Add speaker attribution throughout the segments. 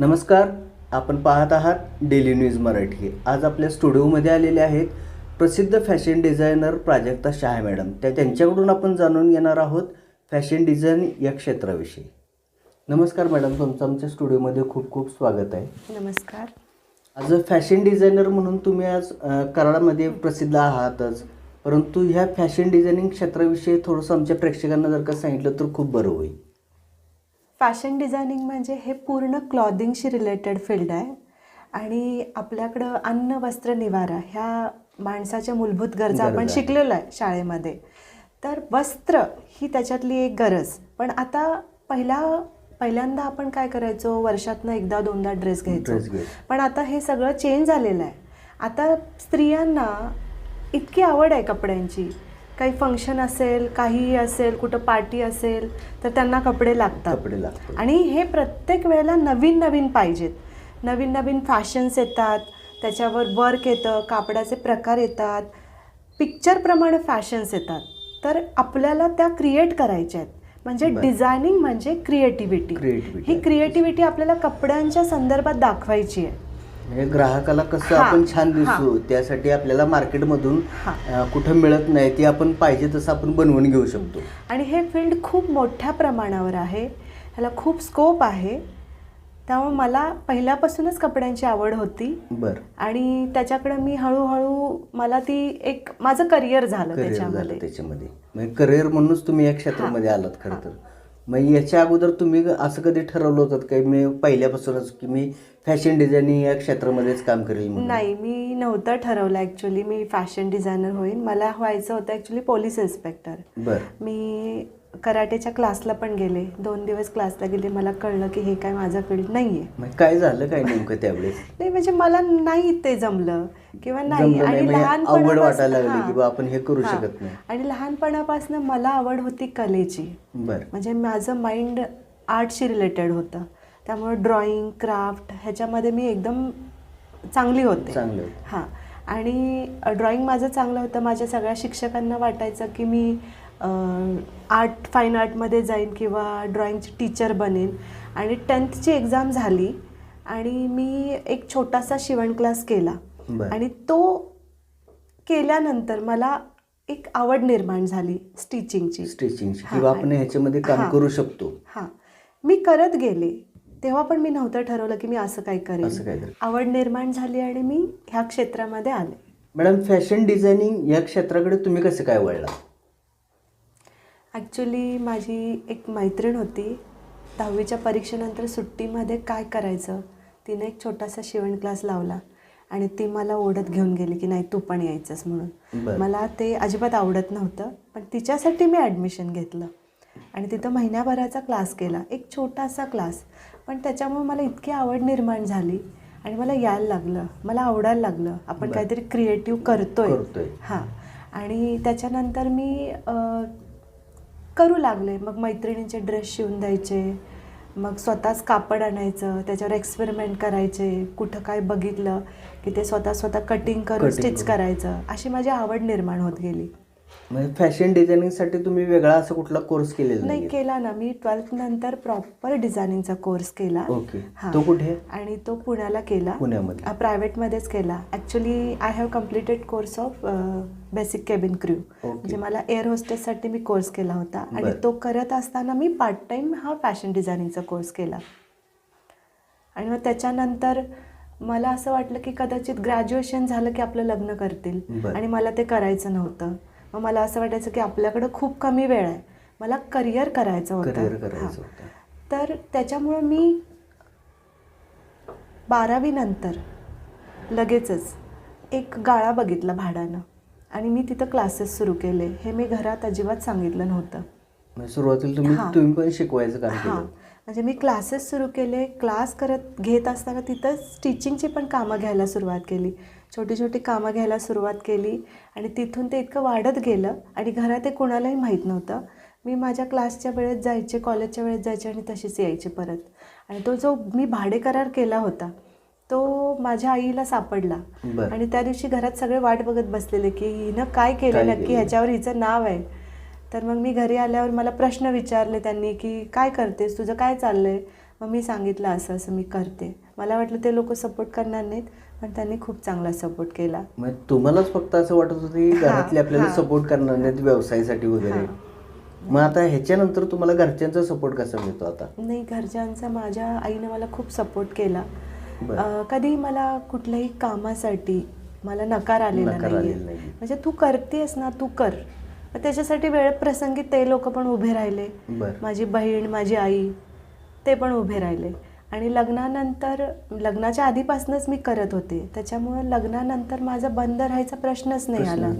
Speaker 1: नमस्कार आपण पाहत आहात डेली न्यूज मराठी. आज आपल्या स्टुडिओमध्ये आलेले आहेत प्रसिद्ध fashion designer Prajakta Shaha madam. त्या त्यांच्याकडून आपण जाणून घेणार आहोत फॅशन डिझाईन या क्षेत्राविषयी. नमस्कार मॅडम तुमचं आमच्या स्टुडिओमध्ये खूप खूप स्वागत आहे.
Speaker 2: नमस्कार.
Speaker 1: आज अ फॅशन डिझायनर म्हणून तुम्ही आज कराडामध्ये प्रसिद्ध आहातच. परंतु ह्या फॅशन डिझायनिंग क्षेत्राविषयी थोडंसं आमच्या प्रेक्षकांना जर का सांगितलं तर खूप बरं होईल.
Speaker 2: फॅशन डिझायनिंग म्हणजे हे पूर्ण क्लॉदिंगशी रिलेटेड फील्ड आहे. आणि आपल्याकडं अन्न वस्त्र निवारा ह्या माणसाच्या मूलभूत गरजा आपण. शिकलेलो आहे शाळेमध्ये. तर वस्त्र ही त्याच्यातली एक गरज. पण आता पहिला पहिल्यांदा आपण काय करायचो? वर्षातनं एकदा दोनदा ड्रेस घ्यायचो. पण आता हे सगळं चेंज झालेलं आहे. आता स्त्रियांना इतकी आवड आहे कपड्यांची. काही फंक्शन असेल काहीही असेल कुठं पार्टी असेल तर त्यांना कपडे लागतात.
Speaker 1: कपडे लागतात.
Speaker 2: आणि हे प्रत्येक वेळेला नवीन नवीन पाहिजेत. नवीन नवीन फॅशन्स येतात त्याच्यावर वर्क येतं कापडाचे प्रकार येतात पिक्चरप्रमाणे फॅशन्स येतात. तर आपल्याला त्या क्रिएट करायच्या आहेत. म्हणजे. डिझायनिंग म्हणजे क्रिएटिव्हिटी. ही क्रिएटिव्हिटी आपल्याला कपड्यांच्या संदर्भात दाखवायची आहे.
Speaker 1: म्हणजे ग्राहकाला कसं
Speaker 2: हा,
Speaker 1: आपण छान. दिसू त्यासाठी आपल्याला मार्केटमधून
Speaker 2: हा.
Speaker 1: अं, कुठं मिळत नाही ते आपण पाहिजे तसं आपण बनवून घेऊ शकतो.
Speaker 2: आणि हे फील्ड खूप मोठ्या प्रमाणावर आहे ह्याला खूप स्कोप आहे. त्यामुळे मला पहिल्यापासूनच कपड्यांची आवड होती.
Speaker 1: बर.
Speaker 2: आणि त्याच्याकडे मी हळूहळू मला ती एक माझं करिअर झालं
Speaker 1: करिअर झालं
Speaker 2: त्याच्यामध्ये.
Speaker 1: त्याच्यामध्ये. म्हणजे करिअर म्हणूनच तुम्ही या क्षेत्रामध्ये आलात खरं तर. मग याच्या अगोदर तुम्ही असं कधी ठरवलं होतं की? मी पहिल्यापासूनच की मी फॅशन डिझायनिंग या क्षेत्रामध्येच काम करेल म्हणून?
Speaker 2: नाही मी नव्हतं ठरवलं ॲक्च्युली मी फॅशन डिझायनर होईन. मला व्हायचं होतं ॲक्च्युली पोलीस इन्स्पेक्टर
Speaker 1: बर.
Speaker 2: मी कराटेच्या क्लासला पण गेले. दोन दिवस क्लासला गेले. मला कळलं की हे काय माझं फील्ड नाही आहे
Speaker 1: मग काय झालं काय नेमकं त्यावेळेस?
Speaker 2: नाही म्हणजे मला नाही ते जमलं. किंवा नाही.
Speaker 1: जमलं नाही,
Speaker 2: आणि
Speaker 1: म्हणजे
Speaker 2: लहानपणापासून-
Speaker 1: अवघड वाटायला लागली
Speaker 2: हां.
Speaker 1: की बा आपण हे करू
Speaker 2: हां.
Speaker 1: शकत नाही.
Speaker 2: आणि लहानपणापासून मला आवड होती कलेची.
Speaker 1: बर.
Speaker 2: म्हणजे माझं माइंड आर्टशी रिलेटेड होतं. त्यामुळे ड्रॉइंग क्राफ्ट ह्याच्यामध्ये मी एकदम चांगली होते.
Speaker 1: चांगलं होतं.
Speaker 2: हां. आणि ड्रॉइंग माझं चांगलं होतं. माझ्या सगळ्या शिक्षकांना वाटायचं की मी आर्ट फाईन आर्टमध्ये जाईन किंवा ड्रॉइंगची टीचर बनेन. आणि टेन्थची एक्झाम झाली आणि मी एक छोटासा शिवण क्लास केला. आणि तो केल्यानंतर मला एक आवड निर्माण झाली स्टिचिंगची
Speaker 1: स्टिचिंगची किंवा आपण ह्याच्यामध्ये काम. करू शकतो.
Speaker 2: हां. मी करत गेले. तेव्हा पण मी नव्हतं ठरवलं की मी असं काय करेन. आवड निर्माण झाली आणि मी ह्या क्षेत्रामध्ये आले.
Speaker 1: मॅडम फॅशन डिझायनिंग या क्षेत्राकडे तुम्ही कसं काय वळला
Speaker 2: ॲक्च्युली माझी एक मैत्रीण होती. दहावीच्या परीक्षेनंतर सुट्टीमध्ये काय करायचं? तिने एक छोटासा शिवण क्लास लावला आणि ती मला ओढत घेऊन गेली की नाही तू पण यायचंस म्हणून. मला ते अजिबात आवडत नव्हतं पण तिच्यासाठी मी ॲडमिशन घेतलं. आणि तिथं महिन्याभराचा क्लास केला. एक छोटासा क्लास पण त्याच्यामुळे मला इतकी आवड निर्माण झाली आणि मला यायला लागलं. मला आवडायला लागलं. आपण. काहीतरी क्रिएटिव्ह करतोय. हां. आणि त्याच्यानंतर मी करू लागले. मग मैत्रिणींचे ड्रेस शिवून द्यायचे. मग स्वतःच कापड आणायचं. त्याच्यावर एक्सपेरिमेंट करायचे. कुठं काय बघितलं की ते स्वतः स्वतः कटिंग करून स्टिच. करायचं. अशी माझी आवड निर्माण होत गेली.
Speaker 1: म्हणजे फॅशन डिझायनिंगसाठी तुम्ही वेगळा असं कुठला कोर्स केलेला
Speaker 2: नाही केला ना. मी ट्वेल्थ नंतर प्रॉपर डिझायनिंगचा कोर्स केला.
Speaker 1: ओके
Speaker 2: हां.
Speaker 1: तो कुठे?
Speaker 2: आणि तो पुण्याला केला.
Speaker 1: पुण्यामध्ये.
Speaker 2: प्रायव्हेटमध्येच केला. Actually I have completed course of basic cabin crew म्हणजे मला एअर होस्टेससाठी मी कोर्स केला होता. आणि
Speaker 1: बरं.
Speaker 2: तो करत असताना मी पार्ट टाईम हा फॅशन डिझायनिंगचा कोर्स केला. आणि मग त्याच्यानंतर मला असं वाटलं की कदाचित ग्रॅज्युएशन झालं की आपलं लग्न करतील.
Speaker 1: बरं.
Speaker 2: आणि मला ते करायचं नव्हतं. मग मला असं वाटायचं की आपल्याकडं खूप कमी वेळ आहे. मला करिअर करायचं होतं.
Speaker 1: करिअर
Speaker 2: हां.
Speaker 1: करायचं होतं.
Speaker 2: तर त्याच्यामुळं मी बारावीनंतर लगेचच एक गाळा बघितला भाड्यानं. आणि मी तिथं क्लासेस सुरू केले. हे मी घरात अजिबात सांगितलं नव्हतं.
Speaker 1: म्हणजे सुरुवातीला तुम्ही. तुम्ही पण शिकवायचं काम
Speaker 2: हां.
Speaker 1: केलं.
Speaker 2: म्हणजे मी क्लासेस सुरू केले. क्लास करत घेत असताना तिथं स्टिचिंगची पण कामं घ्यायला सुरुवात केली. छोटी छोटी कामं घ्यायला सुरुवात केली आणि तिथून ते इतकं वाढत गेलं आणि घरात ते कोणालाही माहीत नव्हतं. मी माझ्या क्लासच्या वेळेत जायचे कॉलेजच्या वेळेत जायचे आणि तशीच यायचे परत. आणि तो जो मी भाडे करार केला होता तो माझ्या आईला सापडला. आणि त्या दिवशी घरात सगळे वाट बघत बसलेले की हिनं काय केलं नक्की? ह्याच्यावर हिचं नाव आहे. तर मग मी घरी आल्यावर मला प्रश्न विचारले त्यांनी की काय करतेस? तुझं काय चाललंय? मग मी सांगितलं असं असं मी करते. मला वाटलं ते लोक सपोर्ट करणार नाहीत. पण त्यांनी खूप चांगला सपोर्ट केला.
Speaker 1: मग तुम्हालाच फक्त असं वाटत होतं की घरातले आपल्याला. सपोर्ट करणार नाहीत व्यवसायासाठी वगैरे. मग आता ह्याच्यानंतर तुम्हाला घरच्यांचा सपोर्ट कसा मिळतो आता?
Speaker 2: नाही घरच्यांचा माझ्या आईनं मला खूप सपोर्ट केला. कधी मला कुठल्याही कामासाठी मला नकार आलेला नाही. म्हणजे तू करतेस ना तू कर. त्याच्यासाठी वेळ प्रसंगी ते लोक पण उभे राहिले. माझी बहीण माझी आई ते पण उभे राहिले. आणि लग्नानंतर लग्नाच्या आधीपासूनच मी करत होते. त्याच्यामुळं लग्नानंतर माझा बंद राहायचा प्रश्नच नाही आला.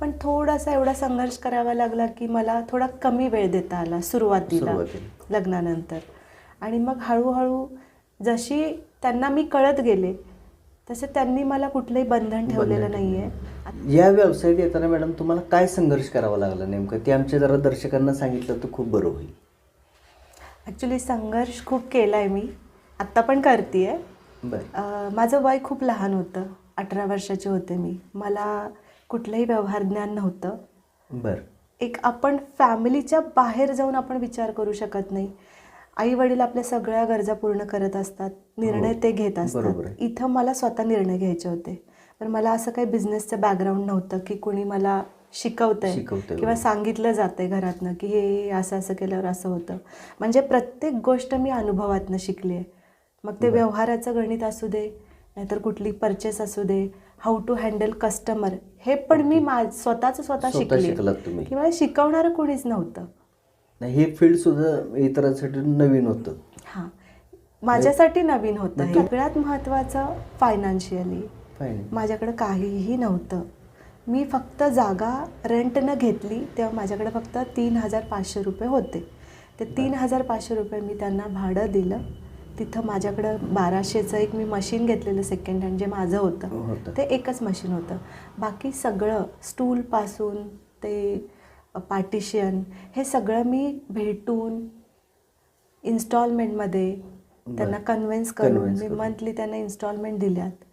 Speaker 2: पण थोडासा एवढा संघर्ष करावा लागला की मला थोडा कमी वेळ देता आला सुरुवातीला. लग्नानंतर. आणि मग हळूहळू जशी त्यांना मी कळत गेले तसे त्यांनी मला कुठलंही बंधन ठेवलेलं नाही. आहे
Speaker 1: या व्यवसायात येताना मॅडम तुम्हाला काय संघर्ष करावा लागला नेमकं? ते आमच्या जरा दर्शकांना सांगितलं तर खूप बरं होईल.
Speaker 2: ॲक्च्युली संघर्ष खूप केला आहे मी. आत्ता पण करते आहे
Speaker 1: बरं
Speaker 2: माझं वय खूप लहान होतं. अठरा वर्षाचे होते मी. मला कुठलंही व्यवहार ज्ञान नव्हतं.
Speaker 1: बरं.
Speaker 2: एक आपण फॅमिलीच्या बाहेर जाऊन आपण विचार करू शकत नाही. आई वडील आपल्या सगळ्या गरजा पूर्ण करत असतात. निर्णय
Speaker 1: हो,
Speaker 2: ते घेत असतात. इथं मला स्वतः निर्णय घ्यायचे होते. पण मला असं काही बिझनेसचं बॅकग्राऊंड नव्हतं की कुणी मला शिकवतंय किंवा. सांगितलं जातंय घरातनं की हे हे असं असं केल्यावर असं होतं. म्हणजे प्रत्येक गोष्ट मी अनुभवातनं शिकली आहे मग ते. व्यवहाराचं गणित असू दे नाहीतर कुठली परचेस असू दे हाऊ टू हँडल कस्टमर हे पण मी मा स्वतःचं स्वतः
Speaker 1: स्वतः
Speaker 2: शिकले.
Speaker 1: शिकलात तुम्ही.
Speaker 2: शिकवणारं कोणीच नव्हतं.
Speaker 1: नाही हे फील्ड सुद्धा इतरांसाठी नवीन होतं.
Speaker 2: हां. माझ्यासाठी नवीन होतं हे.
Speaker 1: नक्की.
Speaker 2: सगळ्यात महत्त्वाचं फायनान्शियली माझ्याकडे काहीही नव्हतं. मी फक्त जागा रेंटनं घेतली तेव्हा माझ्याकडे फक्त तीन हजार पाचशे रुपये होते. ते तीन हजार पाचशे रुपये मी त्यांना भाडं दिलं. तिथं माझ्याकडं बाराशेचं एक मी मशीन घेतलेलं सेकंड हँड जे माझं होतं
Speaker 1: होतं.
Speaker 2: ते एकच मशीन होतं बाकी सगळं स्टूलपासून ते पार्टिशियन हे सगळं मी भेटून इन्स्टॉलमेंटमध्ये त्यांना कन्व्हिन्स करून मी. मंथली त्यांना इन्स्टॉलमेंट दिल्यात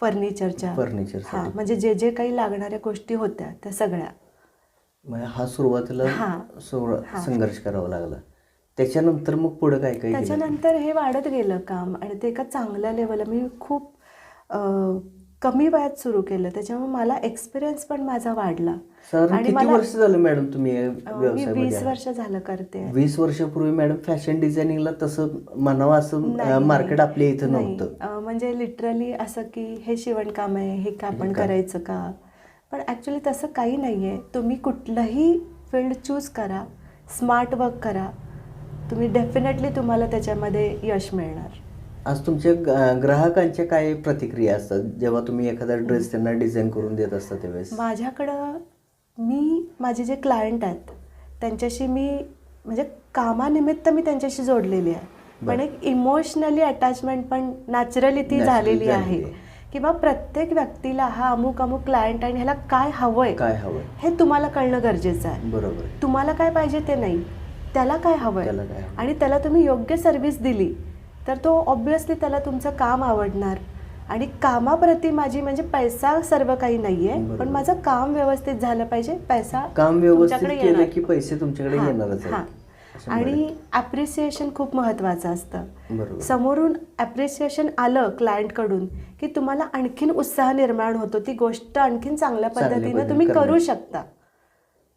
Speaker 2: फर्निचरच्या
Speaker 1: फर्निचरसाठी.
Speaker 2: हां म्हणजे जे जे काही लागणाऱ्या गोष्टी होत्या त्या सगळ्या
Speaker 1: हा सुरुवातीला
Speaker 2: हा.
Speaker 1: सुरु-
Speaker 2: हा.
Speaker 1: संघर्ष करावा लागला त्याच्यानंतर मग पुढे काय काय केलं?
Speaker 2: त्याच्यानंतर हे वाढत गेलं काम आणि ते एका चांगल्या लेवलला मी खूप अं, कमी वयात सुरू केलं त्याच्यामुळे मला एक्सपिरियन्स पण माझा वाढला
Speaker 1: साधारण
Speaker 2: आणि
Speaker 1: किती
Speaker 2: मला-
Speaker 1: वर्ष झालं मॅडम तुम्ही या
Speaker 2: अं, मी
Speaker 1: व्यवसायामध्ये
Speaker 2: वीस
Speaker 1: आहात?
Speaker 2: वर्ष झालं करते
Speaker 1: वीस वर्षापूर्वी मॅडम फॅशन डिझायनिंगला तसं म्हणावं असं मार्केट
Speaker 2: नाही.
Speaker 1: आपल्या इथं
Speaker 2: नाही.
Speaker 1: नव्हतं
Speaker 2: अं, म्हणजे लिटरली असं की हे शिवणकाम आहे हे का आपण? करायचं का पण ॲक्च्युली तसं काही नाही आहे तुम्ही कुठलंही फील्ड चूज करा स्मार्ट वर्क करा तुम्ही डेफिनेटली तुम्हाला त्याच्यामध्ये यश मिळणार.
Speaker 1: आज तुमच्या ग- ग्राहकांच्या काय प्रतिक्रिया असतात? जेव्हा तुम्ही एखादा ड्रेस त्यांना डिझाईन करून देत असता त्यावेळेस?
Speaker 2: माझ्याकडं मी माझे जे क्लायंट आहेत त्यांच्याशी मी म्हणजे कामानिमित्त मी त्यांच्याशी जोडलेली आहे. पण. एक इमोशनली अटॅचमेंट पण नॅचरली ती झालेली आहे. किंवा प्रत्येक व्यक्तीला हा अमुक अमुक क्लायंट आणि ह्याला काय हवंय
Speaker 1: काय हवं
Speaker 2: हे तुम्हाला कळणं गरजेचं आहे.
Speaker 1: बरोबर.
Speaker 2: तुम्हाला काय पाहिजे ते नाही. त्याला काय
Speaker 1: त्याला काय हवंय.
Speaker 2: आणि त्याला तुम्ही योग्य सर्व्हिस दिली तर तो ऑब्विसली त्याला तुमचं काम आवडणार आणि कामाप्रती माझी म्हणजे पैसा सर्व काही नाहीये
Speaker 1: बरोबर.
Speaker 2: पण माझं काम व्यवस्थित झालं पाहिजे पैसा
Speaker 1: काम व्यवस्थित
Speaker 2: तुमच्याकडे
Speaker 1: केलं
Speaker 2: येणार.
Speaker 1: की पैसे तुमच्याकडे
Speaker 2: हां,
Speaker 1: येणारच
Speaker 2: हां.
Speaker 1: आहेत
Speaker 2: आणि ॲप्रिसिएशन खूप महत्त्वाचं असतं
Speaker 1: बरोबर.
Speaker 2: समोरून ॲप्रिसिएशन आलं क्लायंटकडून की तुम्हाला आणखीन उत्साह निर्माण होतो ती गोष्ट आणखीन चांगल्या
Speaker 1: चांगल्या
Speaker 2: पद्धतीनं
Speaker 1: पद्धतीने
Speaker 2: तुम्ही करू. शकता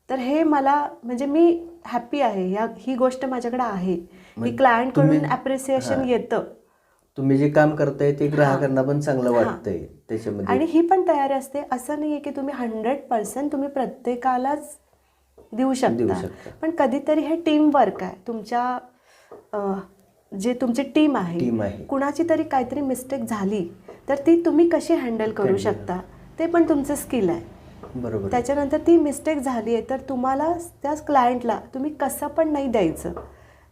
Speaker 2: तर हे मला म्हणजे मी हॅपी आहे ह्या ही गोष्ट माझ्याकडे आहे की
Speaker 1: मग
Speaker 2: क्लायंटकडून ॲप्रिसिएशन
Speaker 1: हां.
Speaker 2: येतं
Speaker 1: तुम्ही जे काम करताय ते ग्राहकांना पण चांगलं. वाटतंय त्याच्यामध्ये
Speaker 2: आणि ही पण तयारी असते असं नाही आहे की तुम्ही हंड्रेड पर्सेंट तुम्ही प्रत्येकालाच देऊ शकता. पण कधीतरी हे टीम वर्क आहे तुमच्या जे तुमची टीम आहे. कुणाची तरी काहीतरी मिस्टेक झाली तर ती तुम्ही कशी हँडल करू. शकता ते पण तुमचं स्किल आहे
Speaker 1: बरोबर.
Speaker 2: त्याच्यानंतर ती मिस्टेक झाली आहे तर तुम्हाला त्याच क्लायंटला तुम्ही कसं पण नाही द्यायचं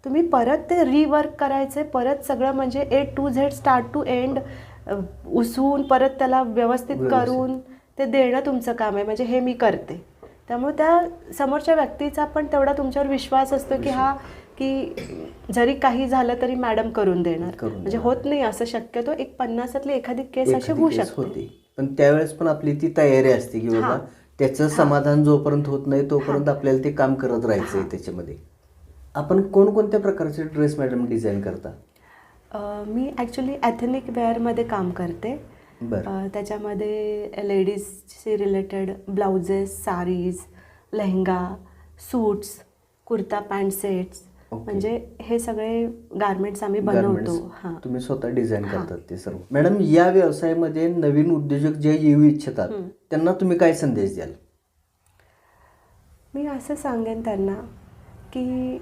Speaker 2: तुम्ही परत ते रिवर्क करायचे परत सगळं म्हणजे A to Z start to end उसवून परत त्याला व्यवस्थित. करून ते देणं तुमचं काम आहे म्हणजे हे मी करते त्यामुळे त्या समोरच्या व्यक्तीचा पण तेवढा तुमच्यावर विश्वास असतो की हा की जरी काही झालं तरी मॅडम करून देणार म्हणजे. होत नाही असं शक्यतो एक पन्नासातली एखादी केस अशी होऊ शकते
Speaker 1: पण त्यावेळेस पण आपली ती तयारी असते की बाबा. त्याचं. समाधान जोपर्यंत होत नाही तोपर्यंत. आपल्याला ते काम करत राहायचंय
Speaker 2: हां.
Speaker 1: त्याच्यामध्ये आपण कोणकोणत्या प्रकारचे ड्रेस मॅडम डिझाईन करता
Speaker 2: अ, मी ॲक्च्युली ॲथनिक वेअरमध्ये काम करते
Speaker 1: बरं
Speaker 2: अ, त्याच्यामध्ये लेडीजशी related blouses saris lehenga suits kurta pant sets. म्हणजे हे सगळे गारमेंट्स आम्ही बनवतो. हां.
Speaker 1: तुम्ही स्वतः डिझाईन. करतात ते सर्व. मॅडम या व्यवसायामध्ये नवीन उद्योजक जे येऊ इच्छितात. त्यांना तुम्ही काय संदेश द्याल?
Speaker 2: मी असं सांगेन त्यांना की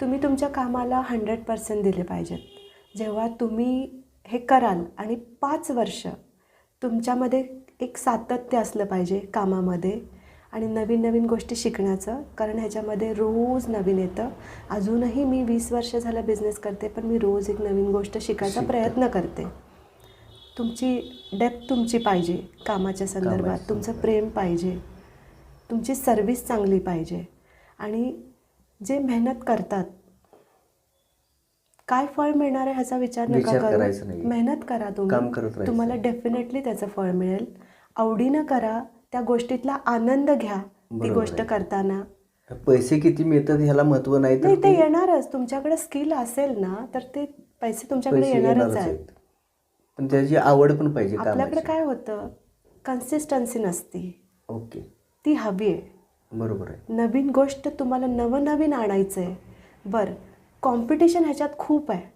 Speaker 2: तुम्ही तुमच्या कामाला हंड्रेड पर्सेंट दिले पाहिजेत. जेव्हा तुम्ही हे कराल आणि पाच वर्ष तुमच्यामध्ये एक सातत्य असलं पाहिजे कामामध्ये आणि नवीन नवीन गोष्टी शिकण्याचं. कारण ह्याच्यामध्ये रोज नवीन येतं. अजूनही मी वीस वर्ष झालं बिझनेस करते पण मी रोज एक नवीन गोष्ट शिकायचा. प्रयत्न करते. तुमची डेप्थ तुमची पाहिजे कामाच्या संदर्भात. तुमचं. प्रेम पाहिजे. तुमची सर्विस चांगली पाहिजे. आणि जे मेहनत करतात काय फळ मिळणार आहे ह्याचा विचार नका करू. मेहनत करा तुम्ही. तुम्हाला डेफिनेटली त्याचं फळ मिळेल. आवडीनं करा त्या गोष्टीतला आनंद घ्या ती गोष्ट. करताना.
Speaker 1: पैसे किती मिळतात ह्याला महत्त्व नाही
Speaker 2: ते येणारच. तुमच्याकडे स्किल असेल ना तर ते पैसे तुमच्याकडे येणारच आहेत.
Speaker 1: पण त्याची आवड पण पाहिजे
Speaker 2: आपल्याकडे काय होतं? कन्सिस्टन्सी नसती.
Speaker 1: ओके.
Speaker 2: ती हवी आहे.
Speaker 1: बरोबर आहे.
Speaker 2: नवीन गोष्ट तुम्हाला नवनवीन आणायचं आहे बरं कॉम्पिटिशन ह्याच्यात खूप आहे.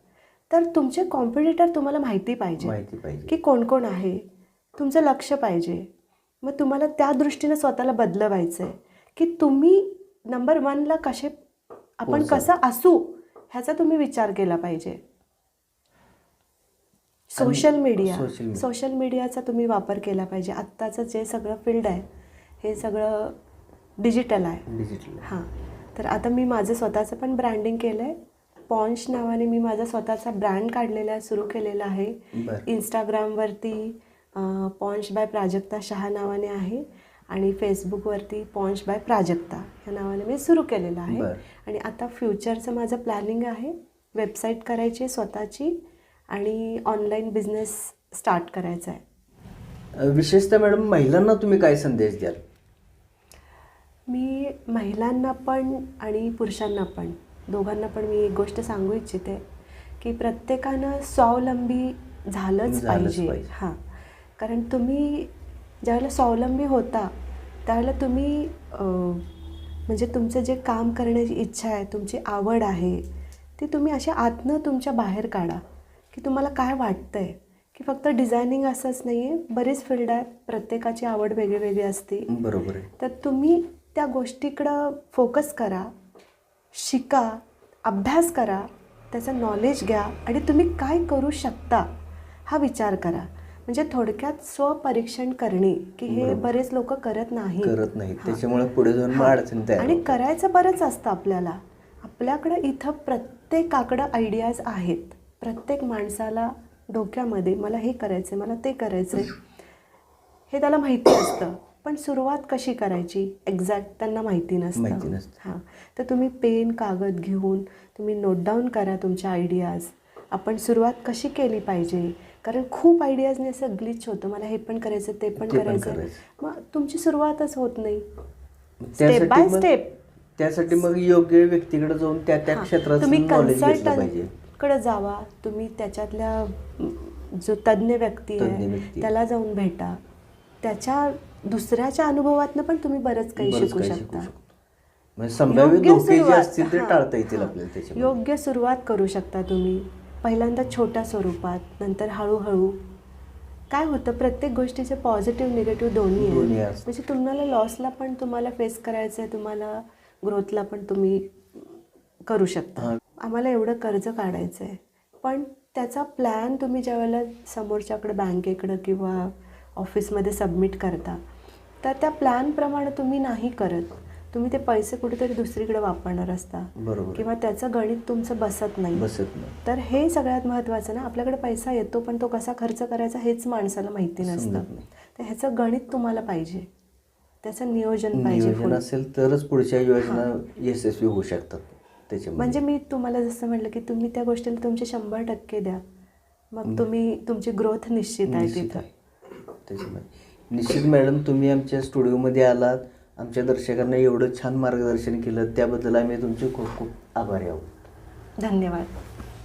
Speaker 2: तर तुमचे कॉम्पिटिटर तुम्हाला माहिती पाहिजे.
Speaker 1: माहिती पाहिजे.
Speaker 2: की कोण कोण आहे? तुमचं लक्ष पाहिजे. मग तुम्हाला त्या दृष्टीनं स्वतःला बदलवायचं आहे की तुम्ही नंबर वनला कसे आपण
Speaker 1: पोहोचाल.
Speaker 2: कसं असू ह्याचा तुम्ही विचार केला पाहिजे. Social media. सोशल मीडियाचा तुम्ही वापर केला पाहिजे. आत्ताचं जे सगळं फील्ड आहे हे सगळं डिजिटल आहे.
Speaker 1: डिजिटल
Speaker 2: हां. तर आता मी माझं स्वतःचं पण ब्रँडिंग केलं आहे पॉन्श नावाने मी माझा स्वतःचा ब्रँड काढलेला आहे सुरू केलेला आहे. इंस्टाग्रामवरती पॉन्श बाय प्राजक्ता शहा नावाने आहे आणि फेसबुकवरती पॉन्श बाय प्राजक्ता या नावाने मी सुरू केलेलं आहे. आणि आता फ्युचरचं माझं प्लॅनिंग आहे. वेबसाईट करायची आहे स्वतःची आणि ऑनलाईन बिझनेस स्टार्ट करायचा आहे.
Speaker 1: विशेषतः मॅडम महिलांना तुम्ही काय संदेश द्याल?
Speaker 2: मी महिलांना पण आणि पुरुषांना पण दोघांना पण मी एक गोष्ट सांगू इच्छिते की प्रत्येकानं स्वावलंबी झालंच पाहिजे. हां. कारण तुम्ही ज्यावेळेला स्वावलंबी होता त्यावेळेला तुम्ही म्हणजे तुमचं जे काम करण्याची इच्छा आहे तुमची आवड आहे ती तुम्ही अशा आतनं तुमच्या बाहेर काढा की तुम्हाला काय वाटतं आहे की फक्त डिझायनिंग असंच नाही आहे बरीच फील्ड आहेत प्रत्येकाची आवड वेगळी वेगळी असते.
Speaker 1: बरोबर आहे.
Speaker 2: तर तुम्ही त्या गोष्टीकडं फोकस करा शिका अभ्यास करा त्याचं नॉलेज घ्या आणि तुम्ही काय करू शकता हा विचार करा. म्हणजे थोडक्यात स्वपरीक्षण करणे की हे. बरेच लोक करत नाही
Speaker 1: करत नाहीत. त्याच्यामुळे पुढे जाऊन अडचणी
Speaker 2: आणि. करायचं बरंच असतं आपल्याला. आपल्याकडं इथं प्रत्येकाकडं आयडियाज आहेत. प्रत्येक माणसाला डोक्यामध्ये मला हे करायचं मला ते करायचं हे त्याला माहिती असतं. पण सुरुवात कशी करायची? एक्झॅक्ट त्यांना माहिती नसतं. हां. तर तुम्ही पेन कागद घेऊन तुम्ही नोट डाऊन करा तुमच्या आयडियाज आपण सुरुवात कशी केली पाहिजे? कारण खूप आयडियाजने असं ग्लिच होतं मला हे पण करायचं ते पण करायचं. मग तुमची सुरुवातच होत नाही by
Speaker 1: मग-
Speaker 2: step.
Speaker 1: त्यासाठी मग योग्य व्यक्तीकडे जाऊन त्या त्या क्षेत्रात
Speaker 2: तुम्ही कन्सल्टंटकडे जावा तुम्ही त्याच्यातल्या जो तज्ज्ञ व्यक्ती आहे. त्याला जाऊन भेटा त्याच्या दुसऱ्याच्या अनुभवातनं पण तुम्ही बरंच काही शिकू शकता
Speaker 1: शिकू शकतो. म्हणजे संभाव्य धोके जे असतील ते टाळता येतील. आपल्याला
Speaker 2: योग्य सुरुवात करू शकता तुम्ही पहिल्यांदा छोट्या स्वरूपात नंतर हळूहळू. काय होतं प्रत्येक गोष्टीचे पॉझिटिव्ह निगेटिव्ह दोन्ही आहे. म्हणजे तुम्हाला लॉसला पण तुम्हाला फेस करायचं आहे तुम्हाला ग्रोथला पण तुम्ही करू शकता. आम्हाला एवढं कर्ज काढायचं आहे पण त्याचा प्लॅन तुम्ही ज्यावेळेला समोरच्याकडे बँकेकडं किंवा ऑफिसमध्ये सबमिट करता तर त्या प्लॅनप्रमाणे तुम्ही नाही करत. तुम्ही ते पैसे कुठेतरी दुसरीकडे वापरणार असता.
Speaker 1: बरोबर.
Speaker 2: किंवा त्याचं गणित तुमचं बसत नाही.
Speaker 1: बसत नाही.
Speaker 2: तर हे सगळ्यात महत्त्वाचं ना आपल्याकडे पैसा येतो पण तो कसा खर्च करायचा हेच माणसाला माहिती नसतं. तर ह्याचं गणित तुम्हाला पाहिजे. त्याचं नियोजन पाहिजे
Speaker 1: नियोजन. असेल तरच पुढच्या योजना यशस्वी होऊ शकतात त्याच्यामध्ये.
Speaker 2: म्हणजे मी तुम्हाला जसं म्हटलं की तुम्ही त्या गोष्टीला तुमचे शंभर टक्के द्या. मग तुम्ही तुमची ग्रोथ निश्चित आहे तिथं.
Speaker 1: त्याच्यामध्ये. निश्चित मॅडम तुम्ही आमच्या स्टुडिओमध्ये आलात. आमच्या दर्शकांना एवढं छान मार्गदर्शन केलं त्याबद्दल आम्ही तुमचे खूप खूप आभारी आहोत.
Speaker 2: धन्यवाद.